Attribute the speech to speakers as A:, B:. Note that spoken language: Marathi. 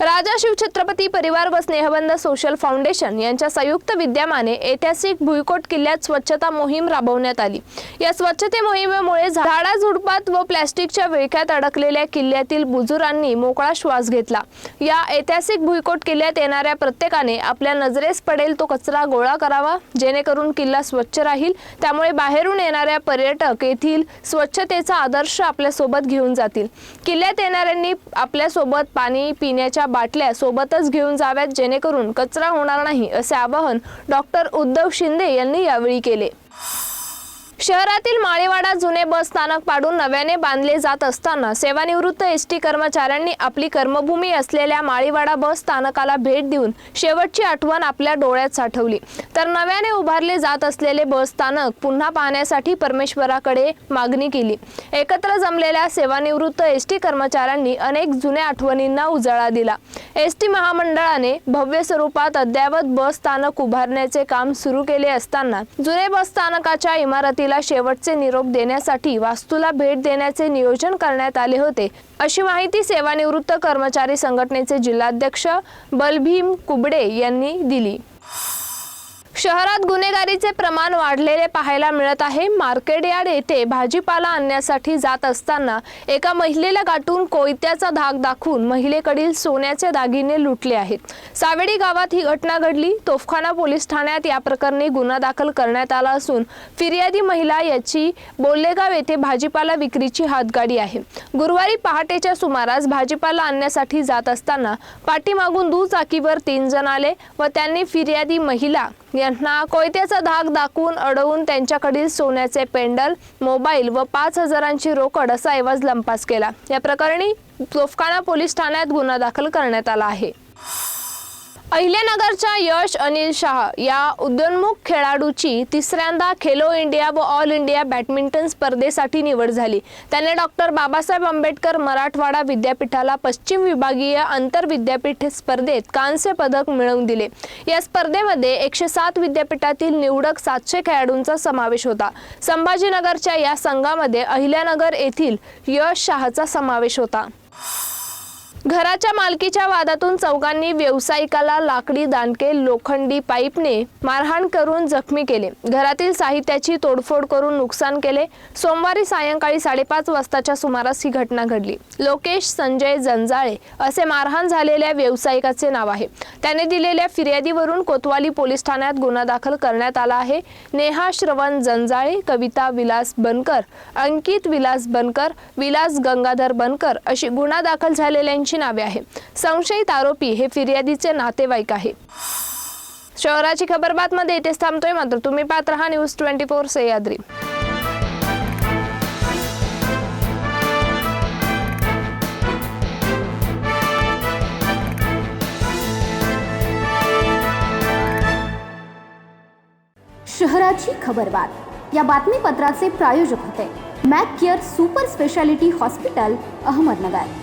A: राजा शिवछत्रपती परिवार व स्नेहबंध सोशल फाउंडेशन यांच्या संयुक्त विद्यमाने ऐतिहासिक भुईकोट किल्ल्यात स्वच्छता मोहीम राबवण्यात आली. या स्वच्छते मोहिमेमुळे झाडाझुडपात व प्लॅस्टिकच्या विळख्यात अडकलेल्या किल्ल्यातील बुजुरांनी मोकळा श्वास घेतला. या ऐतिहासिक भुईकोट किल्ल्यात येणाऱ्या प्रत्येकाने आपल्या नजरेस पडेल तो कचरा गोळा करावा जेणेकरून किल्ला स्वच्छ राहील. त्यामुळे बाहेरून येणाऱ्या पर्यटक येथील स्वच्छतेचा आदर्श आपल्यासोबत घेऊन जातील. किल्ल्यात येणाऱ्यांनी आपल्यासोबत पाणी पिण्याच्या बाटल्या सोबतच घेऊन जाव्यात जेणेकरून कचरा होणार नाही असे आवाहन डॉक्टर उद्धव शिंदे यांनी यावेळी केले. शहरातील माळेवाडा जुने बस स्थानक पाडून नव्याने बांधले जात असताना सेवानिवृत्त एस टी कर्मचाऱ्यांनी आपली कर्मभूमी असलेल्या माळीवाडा बस स्थानकाला भेट देऊन शेवटची आठवण आपल्या डोळ्यात साठवली. तर नव्याने उभारले जात असलेले बस स्थानक पुन्हा पाहण्यासाठी परमेश्वराकडे मागणी केली. एकत्र जमलेल्या सेवानिवृत्त एस टी कर्मचाऱ्यांनी अनेक जुन्या आठवणींना उजाळा दिला. एस टी महामंडळाने भव्य स्वरूपात अद्ययावत बस स्थानक उभारण्याचे काम सुरू केले असताना जुने बस स्थानकाच्या इमारतीला शेवटचे निरोप देण्यासाठी वास्तूला भेट देण्याचे नियोजन करण्यात आले होते. अशी माहिती सेवानिवृत्त कर्मचारी संघटनेचे जिल्हाध्यक्ष बलभीम कुबडे यांनी दिली. शहरात गुन्हेगारीचे प्रमाण वाढलेले पाहायला मिळत आहे. मार्केट यार्ड येथे भाजीपाला आणण्यासाठी जात असताना एका महिलेला गाठून कोयत्याचा धाक दाखवून महिलेकडील सोन्याचे दागिने लुटले आहेत. सावेडी गावात ही घटना घडली. तोफखाना पोलीस ठाण्यात या प्रकरणी गुन्हा दाखल करण्यात आला असून फिर्यादी महिला याची बोल्लेगाव येथे भाजीपाला विक्रीची हातगाडी आहे. गुरुवारी पहाटेच्या सुमारास भाजीपाला आणण्यासाठी जात असताना पाठीमागून दुचाकीवर तीन जण आले व त्यांनी फिर्यादी महिला यांना कोयत्याचा धाक दाखवून अडवून त्यांच्याकडील सोन्याचे पेंडल मोबाईल व पाच हजारांची रोकड असा ऐवज लंपास केला. या प्रकरणी तोफखाना पोलीस ठाण्यात गुन्हा दाखल करण्यात आला आहे. अहिल्यानगरच्या यश अनिल शाह या उदयोन्मुख खेळाडूची तिसऱ्यांदा खेलो इंडिया व ऑल इंडिया बॅडमिंटन स्पर्धेसाठी निवड झाली. त्याने डॉक्टर बाबासाहेब आंबेडकर मराठवाडा विद्यापीठाला पश्चिम विभागीय आंतर विद्यापीठ स्पर्धेत कांस्य पदक मिळवून दिले. या स्पर्धेमध्ये एकशे सात विद्यापीठातील निवडक सातशे खेळाडूंचा समावेश होता. संभाजीनगरच्या या संघामध्ये अहिल्यानगर येथील यश शहाचा समावेश होता. घराच्या मालकीच्या वादातून चौघांनी व्यावसायिकाला लाकडी दांडके लोखंडी पाईपने मारहाण करून जखमी केले. घरातील साहित्याची तोडफोड करून नुकसान केले. सोमवारी सायंकाळी साडेपाच वाजताच्या सुमारास ही घटना घडली. लोकेश संजय जंजाळे असे मारहाण झालेल्या व्यावसायिकाचे नाव आहे. त्याने दिलेल्या फिर्यादीवरून कोतवाली पोलीस ठाण्यात गुन्हा दाखल करण्यात आला आहे. नेहा श्रवण जंजाळे कविता विलास बनकर अंकित विलास बनकर विलास गंगाधर बनकर अशी गुन्हा दाखल झालेल्यांची नावे आहे संशयित आरोपी हे फिर्यादीचे नातेवाईक आहे शहराची खबर बातमध्ये इथेच थांबतोय. मात्र तुम्ही पाहत रहा न्यूज ट्वेंटी फोर सह्याद्री.
B: शहराची खबरबात या बातमीपत्राचे प्रायोजक होते. Mac Care super speciality hospital Ahmednagar.